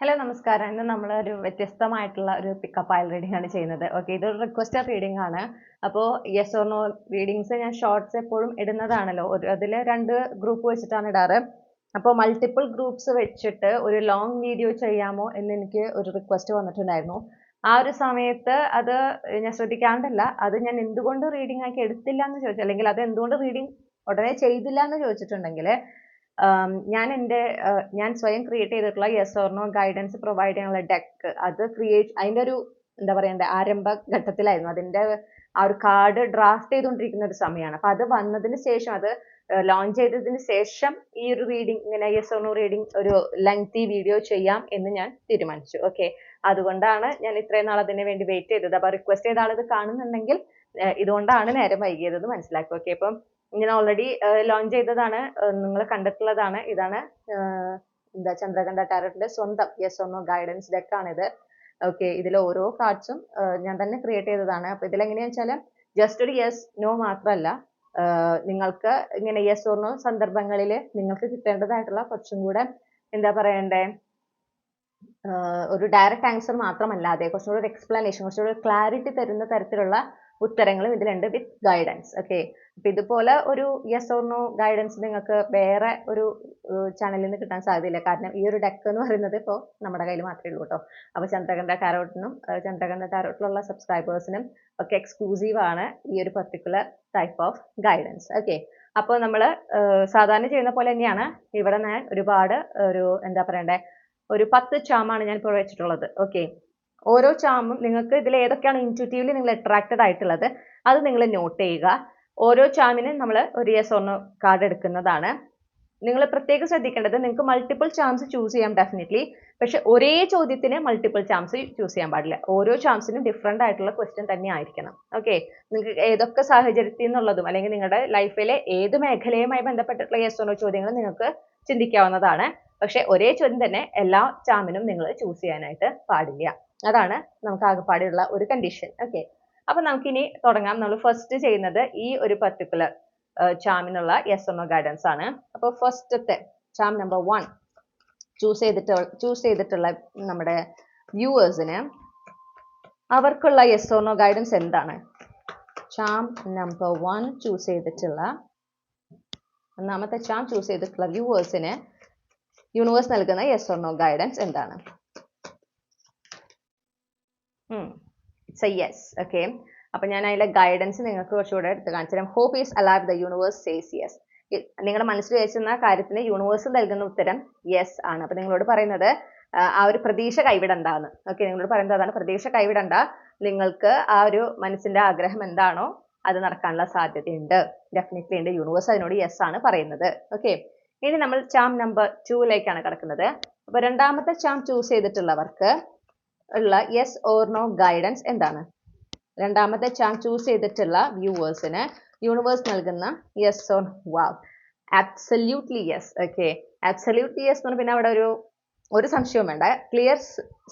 Hello നമസ്കാരം. ഇന്ന് നമ്മൾ ഒരു വ്യത്യസ്തമായിട്ടുള്ള ഒരു പിക്കപ്പ് ആയ റീഡിംഗ് ആണ് ചെയ്യുന്നത്. ഓക്കെ ഇതൊരു റിക്വസ്റ്റഡ് റീഡിംഗ് ആണ്. അപ്പോൾ യെസ് ഓർ നോ റീഡിങ്സ് ഞാൻ ഷോർട്സ് എപ്പോഴും ഇടുന്നതാണല്ലോ. ഒരു അതിൽ രണ്ട് ഗ്രൂപ്പ് വെച്ചിട്ടാണ് ഇടാറ്. അപ്പോൾ മൾട്ടിപ്പിൾ ഗ്രൂപ്പ്സ് വെച്ചിട്ട് ഒരു ലോങ് വീഡിയോ ചെയ്യാമോ എന്ന് എനിക്ക് ഒരു റിക്വസ്റ്റ് വന്നിട്ടുണ്ടായിരുന്നു. ആ ഒരു സമയത്ത് അത് ഞാൻ ശ്രദ്ധിക്കാണ്ടല്ല അത് ഞാൻ എന്തുകൊണ്ട് റീഡിംഗ് ആക്കി എടുത്തില്ല എന്ന് ചോദിച്ചു. അല്ലെങ്കിൽ അത് എന്തുകൊണ്ട് റീഡിംഗ് ഉടനെ ചെയ്തില്ല എന്ന് ചോദിച്ചിട്ടുണ്ടെങ്കിൽ ഞാൻ എന്റെ ഞാൻ സ്വയം ക്രിയേറ്റ് ചെയ്തിട്ടുള്ള yes or no guidance provide ചെയ്യാനുള്ള ഡെക്ക് അത് ക്രിയേറ്റ് അതിന്റെ ഒരു എന്താ പറയണ്ടേ ആരംഭ ഘട്ടത്തിലായിരുന്നു. അതിന്റെ ആ ഒരു കാർഡ് ഡ്രാഫ്റ്റ് ചെയ്തുകൊണ്ടിരിക്കുന്ന ഒരു സമയമാണ്. അപ്പൊ അത് വന്നതിന് ശേഷം അത് ലോഞ്ച് ചെയ്തതിന് ശേഷം ഈ ഒരു റീഡിംഗ് ഇങ്ങനെ യെസ് ഓർ നോ റീഡിംഗ് ഒരു ലെങ്തി വീഡിയോ ചെയ്യാം എന്ന് ഞാൻ തീരുമാനിച്ചു. ഓക്കെ അതുകൊണ്ടാണ് ഞാൻ ഇത്രയും നാൾ അതിന് വേണ്ടി വെയിറ്റ് ചെയ്തത്. അപ്പൊ റിക്വസ്റ്റ് ചെയ്ത ആളിത് കാണുന്നുണ്ടെങ്കിൽ ആഹ്, ഇതുകൊണ്ടാണ് നേരം വൈകിയത് മനസ്സിലാക്കുക. ഓക്കെ അപ്പം ഇങ്ങനെ ഓൾറെഡി ലോഞ്ച് ചെയ്തതാണ്. നിങ്ങൾ കണ്ടിട്ടുള്ളതാണ്. ഇതാണ് എന്താ ചന്ദ്രകണ്ഠ ടാരറ്റിന്റെ സ്വന്തം യെസ് ഒന്നോ ഗൈഡൻസ് ഡെക്കാണിത് ഓക്കെ ഇതിൽ ഓരോ കാർഡ്സും ഞാൻ തന്നെ ക്രിയേറ്റ് ചെയ്തതാണ്. അപ്പോൾ ഇതിൽ എങ്ങനെയാണെന്ന് വെച്ചാൽ ജസ്റ്റ് ഒരു യെസ് നോ മാത്രമല്ല നിങ്ങൾക്ക് ഇങ്ങനെ യെസ് ഓർ നോ സന്ദർഭങ്ങളിൽ നിങ്ങൾക്ക് കിട്ടേണ്ടതായിട്ടുള്ള കുറച്ചും കൂടെ എന്താ പറയണ്ടേ ഒരു ഡയറക്റ്റ് ആൻസർ മാത്രമല്ലാതെ കുറച്ചും കൂടെ ഒരു എക്സ്പ്ലനേഷൻ കുറച്ചും കൂടെ ക്ലാരിറ്റി തരുന്ന തരത്തിലുള്ള ഉത്തരങ്ങളും ഇതിലുണ്ട് വിത്ത് ഗൈഡൻസ് ഓക്കെ അപ്പൊ ഇതുപോലെ ഒരു യെസ് ഓർ നോ ഗൈഡൻസ് നിങ്ങൾക്ക് വേറെ ഒരു ചാനലിൽ നിന്ന് കിട്ടാൻ സാധ്യതയില്ല. കാരണം ഈ ഒരു ഡെക്ക് എന്ന് പറയുന്നത് ഇപ്പോൾ നമ്മുടെ കയ്യിൽ മാത്രമേ ഉള്ളൂ കേട്ടോ. അപ്പോൾ ചന്ദ്രകണ്ഠ ടാരോട്ടിനും ചന്ദ്രകണ്ഠ ടാരോട്ടിലുള്ള സബ്സ്ക്രൈബേഴ്സിനും ഒക്കെ എക്സ്ക്ലൂസീവ് ആണ് ഈ ഒരു particular type of guidance okay അപ്പോൾ നമ്മൾ സാധാരണ ചെയ്യുന്ന പോലെ തന്നെയാണ് ഇവിടെ ഞാൻ ഒരുപാട് ഒരു എന്താ പറയണ്ടേ? ഒരു പത്ത് ചാമാണ് ഞാൻ ഇപ്പോൾ വെച്ചിട്ടുള്ളത് ഓക്കെ ഓരോ ചാമും നിങ്ങൾക്ക് ഇതിൽ ഏതൊക്കെയാണ് ഇന്റുറ്റീവ്ലി നിങ്ങൾ അട്രാക്റ്റഡ് ആയിട്ടുള്ളത് അത് നിങ്ങൾ നോട്ട് ചെയ്യുക. ഓരോ ചാമിനും നമ്മൾ ഒരു യെസ് ഓർണോ കാർഡ് എടുക്കുന്നതാണ്. നിങ്ങൾ പ്രത്യേകം ശ്രദ്ധിക്കേണ്ടത് നിങ്ങൾക്ക് മൾട്ടിപ്പിൾ ചാൻസ് ചൂസ് ചെയ്യാം ഡെഫിനറ്റ്ലി പക്ഷെ ഒരേ ചോദ്യത്തിന് മൾട്ടിപ്പിൾ ചാൻസ് ചൂസ് ചെയ്യാൻ പാടില്ല. ഓരോ ചാൻസിനും ഡിഫറെന്റ് ആയിട്ടുള്ള ക്വസ്റ്റ്യൻ തന്നെ ആയിരിക്കണം. ഓക്കെ നിങ്ങൾക്ക് ഏതൊക്കെ സാഹചര്യത്തിൽ നിന്നുള്ളതും അല്ലെങ്കിൽ നിങ്ങളുടെ ലൈഫിലെ ഏത് മേഖലയുമായി ബന്ധപ്പെട്ടിട്ടുള്ള യെസ് ഓർണോ ചോദ്യങ്ങൾ നിങ്ങൾക്ക് ചിന്തിക്കാവുന്നതാണ്. പക്ഷെ ഒരേ ചോദ്യം തന്നെ എല്ലാ ചാമിനും നിങ്ങൾ ചൂസ് ചെയ്യാനായിട്ട് പാടില്ല. അതാണ് നമുക്ക് ആകെപ്പാടെയുള്ള ഒരു കണ്ടീഷൻ ഓക്കെ അപ്പൊ നമുക്കിനി തുടങ്ങാം. നമ്മൾ ഫസ്റ്റ് ചെയ്യുന്നത് ഈ ഒരു പർട്ടിക്കുലർ ചാമിനുള്ള യെസ് ഒന്നോ ഗൈഡൻസ് ആണ്. അപ്പോൾ ഫസ്റ്റത്തെ ചാം നമ്പർ വൺ ചൂസ് ചെയ്തിട്ട് ചൂസ് ചെയ്തിട്ടുള്ള നമ്മുടെ വ്യൂവേഴ്സിന് അവർക്കുള്ള യെസ് ഓർണോ ഗൈഡൻസ് എന്താണ്? ചാം നമ്പർ വൺ ചൂസ് ചെയ്തിട്ടുള്ള ഒന്നാമത്തെ ചാം ചൂസ് ചെയ്തിട്ടുള്ള വ്യൂവേഴ്സിന് യൂണിവേഴ്സ് നൽകുന്ന യെസ് നോ ഗൈഡൻസ് എന്താണ്? ഇറ്റ്സ് എ യെസ് ഓക്കെ അപ്പൊ ഞാൻ അതിലെ ഗൈഡൻസ് നിങ്ങൾക്ക് കുറച്ചുകൂടെ എടുത്ത് കാണിച്ചു തരാം. Hope is alive the universe says yes നിങ്ങളുടെ മനസ്സിൽ വെച്ചിരുന്ന കാര്യത്തിന് യൂണിവേഴ്സ് നൽകുന്ന ഉത്തരം യെസ് ആണ്. അപ്പൊ നിങ്ങളോട് പറയുന്നത് ആ, ഒരു പ്രതീക്ഷ കൈവിടണ്ടാന്ന്. ഓക്കെ നിങ്ങളോട് പറയുന്നത് അതാണ് പ്രതീക്ഷ കൈവിടണ്ട. നിങ്ങൾക്ക് ആ ഒരു മനസ്സിന്റെ ആഗ്രഹം എന്താണോ അത് നടക്കാനുള്ള സാധ്യതയുണ്ട്. ഡെഫിനറ്റ്ലി ഉണ്ട് യൂണിവേഴ്സ് അതിനോട് യെസ് ആണ് പറയുന്നത്. ഓക്കെ ഇനി നമ്മൾ ചാം നമ്പർ ടൂയിലേക്കാണ് കിടക്കുന്നത്. അപ്പോൾ രണ്ടാമത്തെ ചാം ചൂസ് ചെയ്തിട്ടുള്ളവർക്ക് ഉള്ള യെസ് ഓർ നോ ഗൈഡൻസ് എന്താണ്? രണ്ടാമത്തെ ചാൻസ് ചൂസ് ചെയ്തിട്ടുള്ള വ്യൂവേഴ്സിന് യൂണിവേഴ്സ് നൽകുന്ന yes or wow absolutely yes okay absolutely yes എന്ന് പറഞ്ഞാൽ പിന്നെ അവിടെ ഒരു ഒരു സംശയവും വേണ്ട. Clear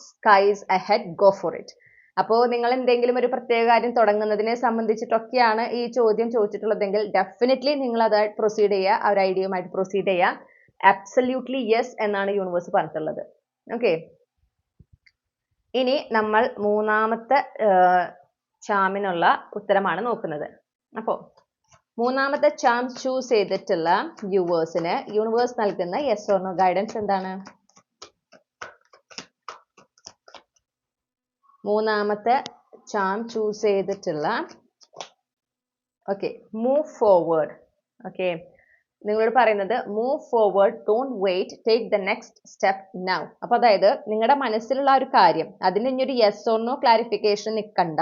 skies ahead go for it അപ്പോൾ നിങ്ങൾ എന്തെങ്കിലും ഒരു പ്രത്യേക കാര്യം തുടങ്ങുന്നതിനെ സംബന്ധിച്ചിട്ടൊക്കെയാണ് ഈ ചോദ്യം ചോദിച്ചിട്ടുള്ളതെങ്കിൽ ഡെഫിനറ്റ്ലി നിങ്ങൾ അത് പ്രൊസീഡ് ചെയ്യുക ആ ഒരു ഐഡിയയുമായിട്ട് പ്രൊസീഡ് ചെയ്യുക. ആബ്സല്യൂട്ട്ലി യെസ് എന്നാണ് യൂണിവേഴ്സ് പറഞ്ഞിട്ടുള്ളത്. ഓക്കെ ഇനി നമ്മൾ മൂന്നാമത്തെ ചാമിനുള്ള ഉത്തരമാണ് നോക്കുന്നത്. അപ്പോൾ മൂന്നാമത്തെ ചാം ചൂസ് ചെയ്തിട്ടുള്ള വ്യൂവേഴ്സിന് യൂണിവേഴ്സ് നൽകുന്ന യെസ് നോ ഗൈഡൻസ് എന്താണ്? മൂന്നാമത്തെ ചാം ചൂസ് ചെയ്തിട്ടുള്ള ഓക്കെ മൂവ് ഫോർവേഡ് ഓക്കെ. നിങ്ങളോട് പറയുന്നത് move forward don't wait take the next step now അപ്പൊ അതായത് നിങ്ങളുടെ മനസ്സിലുള്ള ഒരു കാര്യം അതിന് ഇനി ഒരു യെസ് നോ ക്ലാരിഫിക്കേഷൻ നിൽക്കണ്ട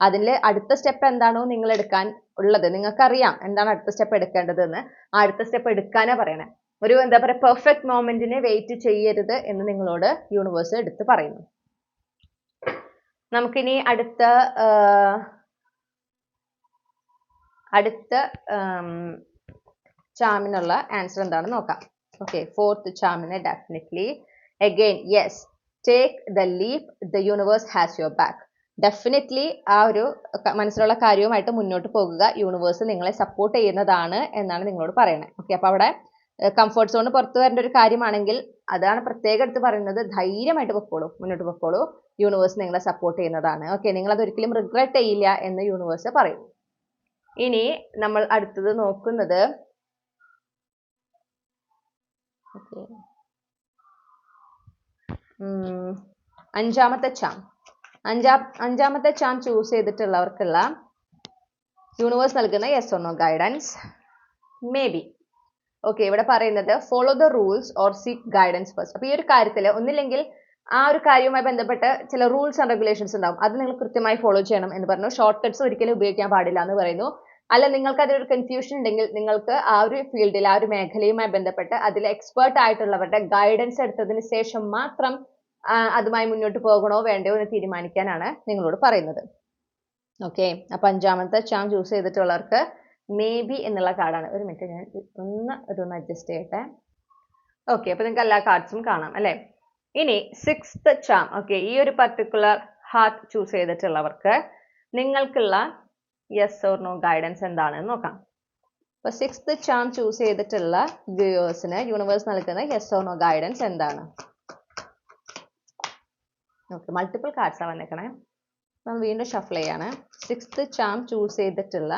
അതിൽ അടുത്ത സ്റ്റെപ്പ് എന്താണോ നിങ്ങൾ എടുക്കാൻ ഉള്ളത്. നിങ്ങൾക്കറിയാം എന്താണ് അടുത്ത സ്റ്റെപ്പ് എടുക്കേണ്ടതെന്ന്. ആ അടുത്ത സ്റ്റെപ്പ് എടുക്കാനാ പറയണേ. ഒരു എന്താ പറയുക പെർഫെക്റ്റ് മോമെന്റിനെ വെയിറ്റ് ചെയ്യരുത് എന്ന് നിങ്ങളോട് യൂണിവേഴ്സ് എടുത്ത് പറയുന്നു. നമുക്കിനി അടുത്ത അടുത്ത ചാമിനുള്ള ആൻസർ എന്താണെന്ന് നോക്കാം. Okay fourth ചാമിന് definitely again yes take the leap the universe has your back definitely ആ ഒരു മനസ്സിലുള്ള കാര്യവുമായിട്ട് മുന്നോട്ട് പോകുക യൂണിവേഴ്സ് നിങ്ങളെ സപ്പോർട്ട് ചെയ്യുന്നതാണ് എന്നാണ് നിങ്ങളോട് പറയുന്നത് ഓക്കെ അപ്പോൾ അവിടെ കംഫർട്ട് സോണ് പുറത്തു വരേണ്ട ഒരു കാര്യമാണെങ്കിൽ അതാണ് പ്രത്യേകം എടുത്ത് പറയുന്നത് ധൈര്യമായിട്ട് പൊക്കോളൂ മുന്നോട്ട് പൊക്കോളൂ യൂണിവേഴ്സ് നിങ്ങളെ സപ്പോർട്ട് ചെയ്യുന്നതാണ്. ഓക്കെ നിങ്ങൾ അതൊരിക്കലും റിഗ്രറ്റ് ചെയ്യില്ല എന്ന് യൂണിവേഴ്സ് പറയും. ഇനി നമ്മൾ അടുത്തത് നോക്കുന്നത് okay. ഉം, അഞ്ചാമത്തെ ചാം അഞ്ചാം അഞ്ചാമത്തെ ചാം ചൂസ് ചെയ്തിട്ടുള്ളവർക്കുള്ള യൂണിവേഴ്സ് നൽകുന്ന yes or guidance may be okay ഇവിടെ പറയുന്നത് follow the rules or seek guidance first അപ്പൊ ഈ ഒരു കാര്യത്തിൽ ഒന്നില്ലെങ്കിൽ ആ ഒരു കാര്യവുമായി ബന്ധപ്പെട്ട് ചില റൂൾസ് ആൻഡ് റെഗുലേഷൻസ് ഉണ്ടാവും. അത് നിങ്ങൾ കൃത്യമായി ഫോളോ ചെയ്യണം എന്ന് പറഞ്ഞു. കട്ട്സ് ഒരിക്കലും ഉപയോഗിക്കാൻ പാടില്ല എന്ന് പറയുന്നു. അല്ല നിങ്ങൾക്ക് അതിലൊരു കൺഫ്യൂഷൻ ഉണ്ടെങ്കിൽ നിങ്ങൾക്ക് ആ ഒരു ഫീൽഡിൽ ആ ഒരു മേഖലയുമായി ബന്ധപ്പെട്ട് അതിൽ എക്സ്പേർട്ട് ആയിട്ടുള്ളവരുടെ ഗൈഡൻസ് എടുത്തതിന് ശേഷം മാത്രം അതുമായി മുന്നോട്ട് പോകണോ വേണ്ടയോ എന്ന് തീരുമാനിക്കാനാണ് നിങ്ങളോട് പറയുന്നത്. ഓക്കെ അപ്പൊ അഞ്ചാമത്തെ ചാം ചൂസ് ചെയ്തിട്ടുള്ളവർക്ക് മേ ബി എന്നുള്ള കാർഡാണ് ഒരു മിനിറ്റ് ഞാൻ ഒന്ന് ഇതൊന്ന് അഡ്ജസ്റ്റ് ചെയ്യട്ടെ. ഓക്കെ അപ്പൊ നിങ്ങൾക്ക് എല്ലാ കാർഡ്സും കാണാം അല്ലെ? ഇനി സിക്സ്ത് ചാം ഓക്കെ ഈ ഒരു പർട്ടിക്കുലർ ഹാർട്ട് ചൂസ് ചെയ്തിട്ടുള്ളവർക്ക് നിങ്ങൾക്കുള്ള യെസ് ഓർ നോ ഗൈഡൻസ് എന്താണെന്ന് നോക്കാം. അപ്പൊ സിക്സ്ത് ചാം ചൂസ് ചെയ്തിട്ടുള്ള വ്യൂവേഴ്സിന് യൂണിവേഴ്സ് നൽകുന്ന യെസ് ഓർ നോ ഗൈഡൻസ് എന്താണ്? ഓക്കെ മൾട്ടിപ്പിൾ കാർഡ്സാണ് വന്നേക്കണേ. നമ്മൾ വീണ്ടും ഷഫിൾ ചെയ്യാണ്. സിക്സ്ത് ചാം ചൂസ് ചെയ്തിട്ടുള്ള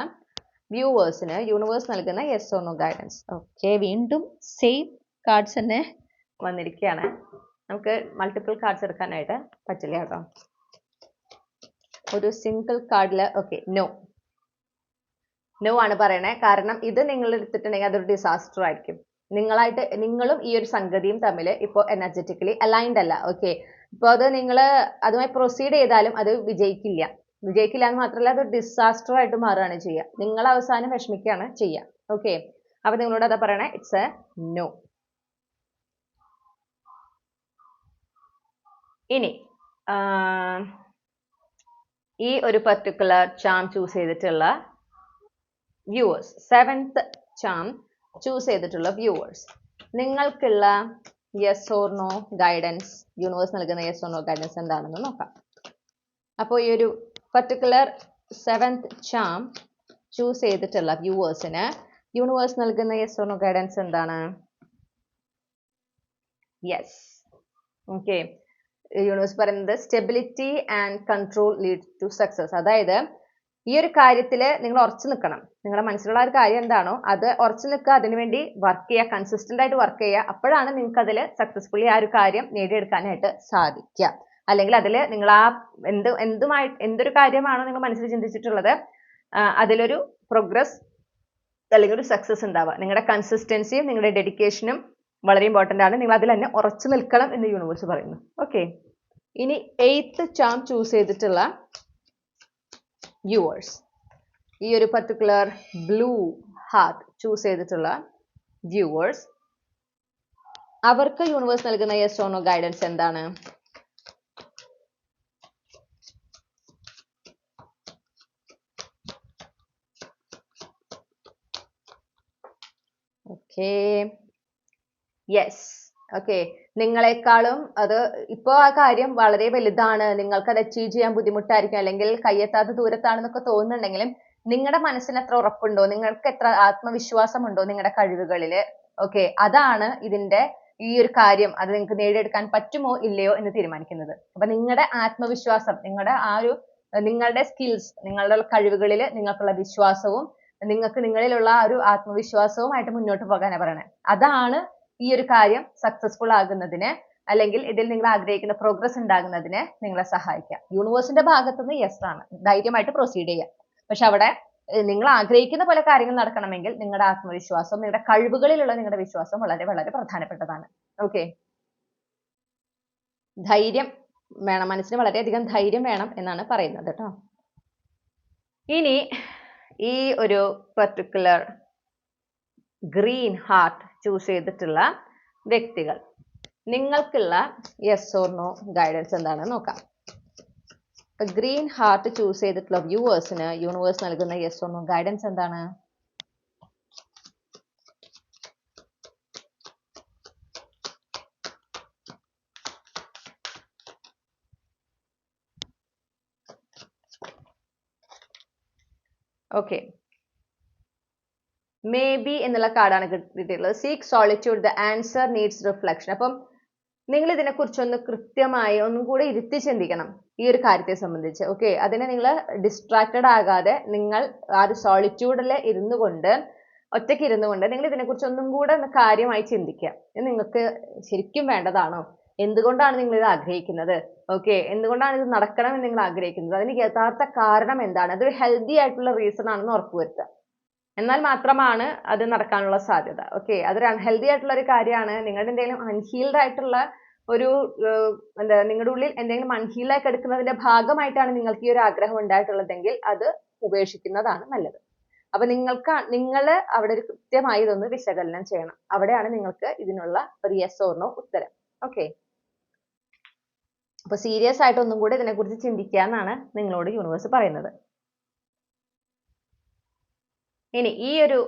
വ്യൂവേഴ്സിന് യൂണിവേഴ്സ് നൽകുന്ന yes or no guidance okay വീണ്ടും സെയിം കാർഡ്സ് തന്നെ വന്നിരിക്കുകയാണ്. നമുക്ക് മൾട്ടിപ്പിൾ കാർഡ്സ് എടുക്കാനായിട്ട് പറ്റില്ല കേട്ടോ. ഒരു സിംഗിൾ കാർഡിൽ ഓക്കെ നോ നോ ആണ് പറയണേ. കാരണം ഇത് നിങ്ങൾ എടുത്തിട്ടുണ്ടെങ്കിൽ അതൊരു ഡിസാസ്റ്റർ ആയിരിക്കും. നിങ്ങളായിട്ട് നിങ്ങളും ഈ ഒരു സംഗതിയും തമ്മിൽ ഇപ്പോൾ എനർജറ്റിക്കലി അലൈൻഡ് അല്ല. ഓക്കെ ഇപ്പോൾ അത് നിങ്ങൾ അതുമായി പ്രൊസീഡ് ചെയ്താലും അത് വിജയിക്കില്ല. വിജയിക്കില്ല എന്ന് മാത്രമല്ല അത് ഡിസാസ്റ്റർ ആയിട്ട് മാറുകയാണ് ചെയ്യുക. നിങ്ങൾ അവസാനം വിഷമിക്കുകയാണ് ചെയ്യുക. ഓക്കെ അപ്പൊ നിങ്ങളോട് അതാ പറയണേ. ഇറ്റ്സ് എ നോ ഇനി ഈ ഒരു പർട്ടിക്കുലർ ചാം ചൂസ് ചെയ്തിട്ടുള്ള വ്യൂവേഴ്സ് സെവൻത്ത് ചാം ചൂസ് ചെയ്തിട്ടുള്ള വ്യൂവേഴ്സ് നിങ്ങൾക്കുള്ള yes or no guidance universe നൽകുന്ന യെസ് ഓർ നോ ഗൈഡൻസ് എന്താണെന്ന് നോക്കാം. അപ്പോൾ ഈ ഒരു പർട്ടിക്കുലർ സെവൻത്ത് ചാം ചൂസ് ചെയ്തിട്ടുള്ള വ്യൂവേഴ്സിന് യൂണിവേഴ്സ് നൽകുന്ന യെസ് ഓർ നോ ഗൈഡൻസ് എന്താണ്? യെസ് ഓക്കെ യൂണിവേഴ്സ് പറയുന്നത് stability and control lead to success അതായത് ഈ ഒരു കാര്യത്തിൽ നിങ്ങൾ ഉറച്ചു നിൽക്കണം നിങ്ങളുടെ മനസ്സിലുള്ള ഒരു കാര്യം എന്താണോ അത് ഉറച്ചു നിൽക്കുക. അതിനുവേണ്ടി വർക്ക് ചെയ്യുക. കൺസിസ്റ്റന്റ് ആയിട്ട് വർക്ക് ചെയ്യുക. അപ്പോഴാണ് നിങ്ങൾക്ക് അതിൽ സക്സസ്ഫുള്ളി ആ ഒരു കാര്യം നേടിയെടുക്കാനായിട്ട് സാധിക്കുക. അല്ലെങ്കിൽ അതിൽ നിങ്ങൾ ആ എന്ത് എന്തുമായി എന്തൊരു കാര്യമാണോ നിങ്ങൾ മനസ്സിൽ ചിന്തിച്ചിട്ടുള്ളത് അതിലൊരു പ്രോഗ്രസ് അല്ലെങ്കിൽ ഒരു സക്സസ് ഉണ്ടാവുക. നിങ്ങളുടെ കൺസിസ്റ്റൻസിയും നിങ്ങളുടെ ഡെഡിക്കേഷനും വളരെ ഇമ്പോർട്ടന്റ് ആണ്. നിങ്ങൾ അതിൽ തന്നെ ഉറച്ചു നിൽക്കണം എന്ന് യൂണിവേഴ്സ് പറയുന്നു. ഓക്കെ ഇനി എയ്ത്ത് ചാം ചൂസ് ചെയ്തിട്ടുള്ള വ്യൂവേഴ്സ് ഈ ഒരു പർട്ടിക്കുലർ ബ്ലൂ ഹാർട്ട് ചൂസ് ചെയ്തിട്ടുള്ള വ്യൂവേഴ്സ് അവർക്ക് യൂണിവേഴ്സ് നൽകുന്ന യെസ് ഓണോ ഗൈഡൻസ് എന്താണ്? ഓക്കേ യെസ് ഓക്കെ നിങ്ങളെക്കാളും അത് ഇപ്പോൾ ആ കാര്യം വളരെ വലുതാണ്. നിങ്ങൾക്ക് അത് അച്ചീവ് ചെയ്യാൻ ബുദ്ധിമുട്ടായിരിക്കും. അല്ലെങ്കിൽ കയ്യെത്താത്ത ദൂരത്താണെന്നൊക്കെ തോന്നുന്നുണ്ടെങ്കിലും നിങ്ങളുടെ മനസ്സിന് എത്ര ഉറപ്പുണ്ടോ? നിങ്ങൾക്ക് എത്ര ആത്മവിശ്വാസമുണ്ടോ നിങ്ങളുടെ കഴിവുകളിൽ ഓക്കെ അതാണ് ഇതിന്റെ ഈ ഒരു കാര്യം. അത് നിങ്ങൾക്ക് നേടിയെടുക്കാൻ പറ്റുമോ ഇല്ലയോ എന്ന് തീരുമാനിക്കുന്നത്. അപ്പൊ നിങ്ങളുടെ ആത്മവിശ്വാസം നിങ്ങളുടെ ആ ഒരു നിങ്ങളുടെ സ്കിൽസ് നിങ്ങളുടെ കഴിവുകളിൽ നിങ്ങൾക്കുള്ള വിശ്വാസവും നിങ്ങൾക്ക് നിങ്ങളിലുള്ള ആ ഒരു ആത്മവിശ്വാസവുമായിട്ട് മുന്നോട്ട് പോകാനാണ് പറയണേ. അതാണ് ഈ ഒരു കാര്യം സക്സസ്ഫുൾ ആകുന്നതിന് അല്ലെങ്കിൽ ഇതിൽ നിങ്ങൾ ആഗ്രഹിക്കുന്ന പ്രോഗ്രസ് ഉണ്ടാകുന്നതിന് നിങ്ങളെ സഹായിക്കാം. യൂണിവേഴ്സിന്റെ ഭാഗത്തുനിന്ന് യെസ് ആണ്. ധൈര്യമായിട്ട് പ്രൊസീഡ് ചെയ്യാം. പക്ഷെ അവിടെ നിങ്ങൾ ആഗ്രഹിക്കുന്ന പോലെ കാര്യങ്ങൾ നടക്കണമെങ്കിൽ നിങ്ങളുടെ ആത്മവിശ്വാസം നിങ്ങളുടെ കഴിവുകളിലുള്ള നിങ്ങളുടെ വിശ്വാസം വളരെ വളരെ പ്രധാനപ്പെട്ടതാണ്. ഓക്കെ ധൈര്യം വേണം. മനസ്സിന് വളരെയധികം ധൈര്യം വേണം എന്നാണ് പറയുന്നത് കേട്ടോ. ഇനി ഈ ഒരു particular ഗ്രീൻ ഹാർട്ട് ചൂസ് ചെയ്തിട്ടുള്ള വ്യക്തികൾ. നിങ്ങൾക്കുള്ള യെസ് ഓർ നോ ഗൈഡൻസ് എന്താണെന്ന് നോക്കാം. ഇപ്പൊ ഗ്രീൻ ഹാർട്ട് ചൂസ് ചെയ്തിട്ടുള്ള വ്യൂവേഴ്സിന് യൂണിവേഴ്സ് നൽകുന്ന യെസ് ഓർ നോ ഗൈഡൻസ് എന്താണ്? ഓക്കെ മേ ബി എന്നുള്ള കാർഡാണ് കിട്ടിയിട്ടുള്ളത്. Seek solitude the answer needs reflection അപ്പം നിങ്ങൾ ഇതിനെക്കുറിച്ചൊന്ന് കൃത്യമായി ഒന്നും കൂടി ഇരുത്തി ചിന്തിക്കണം ഈ ഒരു കാര്യത്തെ സംബന്ധിച്ച്. ഓക്കെ അതിനെ നിങ്ങൾ ഡിസ്ട്രാക്റ്റഡ് ആകാതെ നിങ്ങൾ ആ ഒരു സോളിറ്റ്യൂഡിൽ ഇരുന്നു കൊണ്ട് ഒറ്റയ്ക്ക് ഇരുന്നു കൊണ്ട് നിങ്ങൾ ഇതിനെക്കുറിച്ച് ഒന്നും കൂടെ ഒന്ന് കാര്യമായി ചിന്തിക്കുക. ഇത് നിങ്ങൾക്ക് ശരിക്കും വേണ്ടതാണോ? എന്തുകൊണ്ടാണ് നിങ്ങൾ ഇത് ആഗ്രഹിക്കുന്നത്? ഓക്കെ എന്തുകൊണ്ടാണ് ഇത് നടക്കണം എന്ന് നിങ്ങൾ ആഗ്രഹിക്കുന്നത്? അതിന് യഥാർത്ഥ കാരണം എന്താണ്? അതൊരു ഹെൽത്തി ആയിട്ടുള്ള റീസൺ ആണെന്ന് ഉറപ്പുവരുത്തുക എന്നാൽ മാത്രമാണ് അത് നടക്കാനുള്ള സാധ്യത. ഓക്കെ അതൊരു അൺഹെൽതി ആയിട്ടുള്ള ഒരു കാര്യമാണ്. നിങ്ങളുടെ എന്തെങ്കിലും അൺഹീൽഡ് ആയിട്ടുള്ള ഒരു എന്താ നിങ്ങളുടെ ഉള്ളിൽ എന്തെങ്കിലും അൺഹീൽഡ് ആയി കിടക്കുന്നതിന്റെ ഭാഗമായിട്ടാണ് നിങ്ങൾക്ക് ഈ ഒരു ആഗ്രഹം ഉണ്ടായിട്ടുള്ളതെങ്കിൽ അത് ഉപേക്ഷിക്കുന്നതാണ് നല്ലത്. അപ്പൊ നിങ്ങൾക്ക് നിങ്ങൾ അവിടെ ഒരു കൃത്യമായി ഇതൊന്ന് വിശകലനം ചെയ്യണം. അവിടെയാണ് നിങ്ങൾക്ക് ഇതിനുള്ള ഒരു യെസ് ഓർ നോ ഉത്തരം. ഓക്കെ അപ്പൊ സീരിയസ് ആയിട്ട് ഒന്നും കൂടി ഇതിനെക്കുറിച്ച് ചിന്തിക്കുക എന്നാണ് നിങ്ങളോട് യൂണിവേഴ്സ് പറയുന്നത്. ഇനി ഈ ഒരു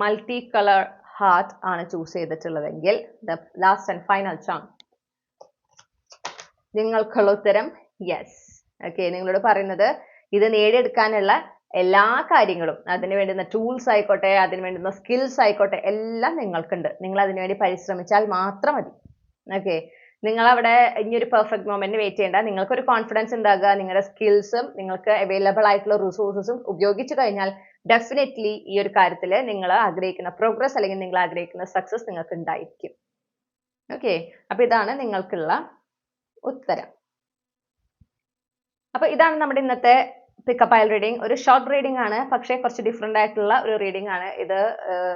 മൾട്ടി കളർ ഹാർട്ട് ആണ് choose ചെയ്തിട്ടുള്ളതെങ്കിൽ the last and final chance നിങ്ങൾക്കുള്ള ഉത്തരം യെസ് ഓക്കെ നിങ്ങളോട് പറയുന്നത് ഇത് നേടിയെടുക്കാനുള്ള എല്ലാ കാര്യങ്ങളും അതിന് വേണ്ടുന്ന ടൂൾസ് ആയിക്കോട്ടെ അതിന് വേണ്ടുന്ന സ്കിൽസ് ആയിക്കോട്ടെ എല്ലാം നിങ്ങൾക്കുണ്ട്. നിങ്ങൾ അതിനുവേണ്ടി പരിശ്രമിച്ചാൽ മാത്രം മതി. ഓക്കെ നിങ്ങൾ അവിടെ ഇനി ഒരു പെർഫെക്റ്റ് മൊമെന്റ് വെയിറ്റ് ചെയ്യേണ്ട. നിങ്ങൾക്ക് ഒരു കോൺഫിഡൻസ് ഉണ്ടാകുക നിങ്ങളുടെ സ്കിൽസും നിങ്ങൾക്ക് അവൈലബിൾ ആയിട്ടുള്ള റിസോഴ്സസും ഉപയോഗിച്ചു കഴിഞ്ഞാൽ ഡെഫിനറ്റ്ലി ഈ ഒരു കാര്യത്തിൽ നിങ്ങൾ ആഗ്രഹിക്കുന്ന പ്രോഗ്രസ് അല്ലെങ്കിൽ നിങ്ങൾ ആഗ്രഹിക്കുന്ന സക്സസ് നിങ്ങൾക്ക് ഉണ്ടായിരിക്കും. ഓക്കെ അപ്പൊ ഇതാണ് നിങ്ങൾക്കുള്ള ഉത്തരം. അപ്പൊ ഇതാണ് നമ്മുടെ ഇന്നത്തെ പിക്കപ്പ് അയൽ റീഡിംഗ് ഒരു ഷോർട്ട് റീഡിംഗ് ആണ് പക്ഷേ കുറച്ച് ഡിഫറെന്റ് ആയിട്ടുള്ള ഒരു റീഡിംഗ് ആണ്. ഇത്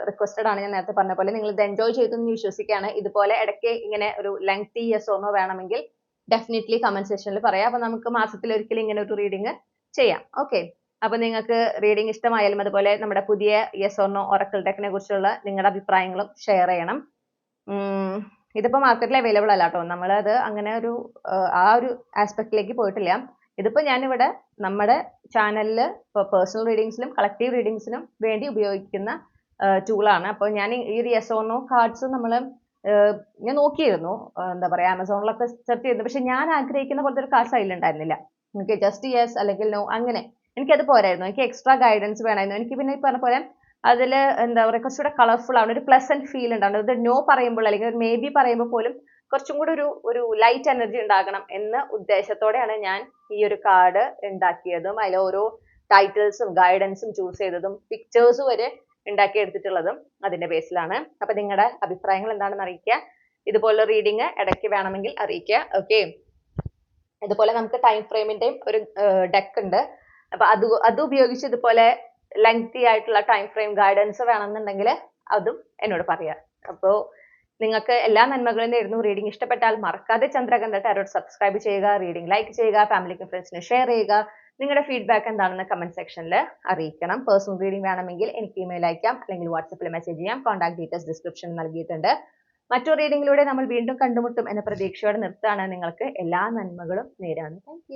റിക്വസ്റ്റഡ് ആണ് ഞാൻ നേരത്തെ പറഞ്ഞ പോലെ. നിങ്ങൾ ഇത് എൻജോയ് ചെയ്തു എന്ന് വിശ്വസിക്കുകയാണ്. ഇതുപോലെ ഇടയ്ക്ക് ഇങ്ങനെ ഒരു ലെങ്തി യെസ് ഓർന്നോ വേണമെങ്കിൽ ഡെഫിനറ്റ്ലി കമന്റ് സെക്ഷനിൽ പറയാം. അപ്പൊ നമുക്ക് മാസത്തിൽ ഒരിക്കലും ഇങ്ങനെ ഒരു റീഡിംഗ് ചെയ്യാം. ഓക്കെ അപ്പൊ നിങ്ങൾക്ക് റീഡിംഗ് ഇഷ്ടമായാലും അതുപോലെ നമ്മുടെ പുതിയ യെസ് ഓർണോ ഒറക്കിൾ ടെക്കിനെ കുറിച്ചുള്ള നിങ്ങളുടെ അഭിപ്രായങ്ങളും ഷെയർ ചെയ്യണം. ഉം, ഇതിപ്പോ മാർക്കറ്റിൽ അവൈലബിൾ അല്ല കേട്ടോ. നമ്മളത് അങ്ങനെ ഒരു ആ ഒരു ആസ്പെക്റ്റിലേക്ക് പോയിട്ടില്ല. ഇതിപ്പോ ഞാനിവിടെ നമ്മുടെ ചാനലിൽ ഇപ്പോൾ പേഴ്സണൽ റീഡിങ്സിലും കളക്റ്റീവ് റീഡിങ്സിനും വേണ്ടി ഉപയോഗിക്കുന്ന ടൂളാണ് അപ്പോൾ ഞാൻ ഈ ഒരു യെസോണോ കാർഡ്സ് നമ്മൾ ഞാൻ നോക്കിയിരുന്നു. എന്താ പറയാ ആമസോണിലൊക്കെ സെർച്ച് ചെയ്തു പക്ഷെ ഞാൻ ആഗ്രഹിക്കുന്ന പോലത്തെ ഒരു കാർഡ്സ് അതിലുണ്ടായിരുന്നില്ല എനിക്ക് ജസ്റ്റ് യെസ് അല്ലെങ്കിൽ നോ അങ്ങനെ. എനിക്കത് പോരായിരുന്നു. എനിക്ക് എക്സ്ട്രാ ഗൈഡൻസ് വേണമായിരുന്നു. എനിക്ക് പിന്നെ ഈ പറഞ്ഞ പോലെ അതിൽ എന്താ പറയുക കുറച്ചുകൂടെ കളർഫുൾ ആണ്. ഒരു പ്ലസന്റ് ഫീൽ ഉണ്ടാവണം ഇത് നോ പറയുമ്പോൾ അല്ലെങ്കിൽ മേ ബി പറയുമ്പോൾ പോലും കുറച്ചും കൂടി ഒരു ഒരു ലൈറ്റ് എനർജി ഉണ്ടാകണം എന്ന ഉദ്ദേശത്തോടെയാണ് ഞാൻ ഈ ഒരു കാർഡ് ഉണ്ടാക്കിയതും അതിൽ ഓരോ ടൈറ്റിൽസും ഗൈഡൻസും ചൂസ് ചെയ്തതും പിക്ചേഴ്സ് വരെ ഉണ്ടാക്കി എടുത്തിട്ടുള്ളതും അതിന്റെ ബേസിലാണ് അപ്പൊ നിങ്ങളുടെ അഭിപ്രായങ്ങൾ എന്താണെന്ന് അറിയിക്കുക. ഇതുപോലുള്ള റീഡിങ് ഇടയ്ക്ക് വേണമെങ്കിൽ അറിയിക്കുക. ഓക്കെ ഇതുപോലെ നമുക്ക് ടൈം ഫ്രെയിമിന്റെയും ഒരു ഡെക്ക് ഉണ്ട്. അപ്പൊ അത് അത് ഉപയോഗിച്ച് ഇതുപോലെ ലെങ്തി ആയിട്ടുള്ള ടൈം ഫ്രെയിം ഗൈഡൻസ് വേണമെന്നുണ്ടെങ്കിൽ അതും എന്നോട് പറയാം. അപ്പോൾ നിങ്ങൾക്ക് എല്ലാ നന്മകളും നേരുന്നു. റീഡിംഗ് ഇഷ്ടപ്പെട്ടാൽ മറക്കാതെ ചന്ദ്രകന്ത ടാരോട്ട് സബ്സ്ക്രൈബ് ചെയ്യുക റീഡിംഗ് ലൈക്ക് ചെയ്യുക ഫാമിലിക്കും ഫ്രണ്ട്സിന് ഷെയർ ചെയ്യുക. നിങ്ങളുടെ ഫീഡ്ബാക്ക് എന്താണെന്ന് കമന്റ് സെക്ഷനിൽ അറിയിക്കണം. പേഴ്സണൽ റീഡിംഗ് വേണമെങ്കിൽ എനിക്ക് ഇമെയിൽ അയക്കാം അല്ലെങ്കിൽ വാട്സപ്പിൽ മെസ്സേജ് ചെയ്യാം. കോൺടാക്ട് ഡീറ്റെയിൽസ് ഡിസ്ക്രിപ്ഷനിൽ നൽകിയിട്ടുണ്ട്. മറ്റു റീഡിംഗിലൂടെ നമ്മൾ വീണ്ടും കണ്ടുമുട്ടും എന്ന പ്രതീക്ഷയോടെ നിർത്താണ് നിങ്ങൾക്ക് എല്ലാ നന്മകളും നേരാണ് താങ്ക്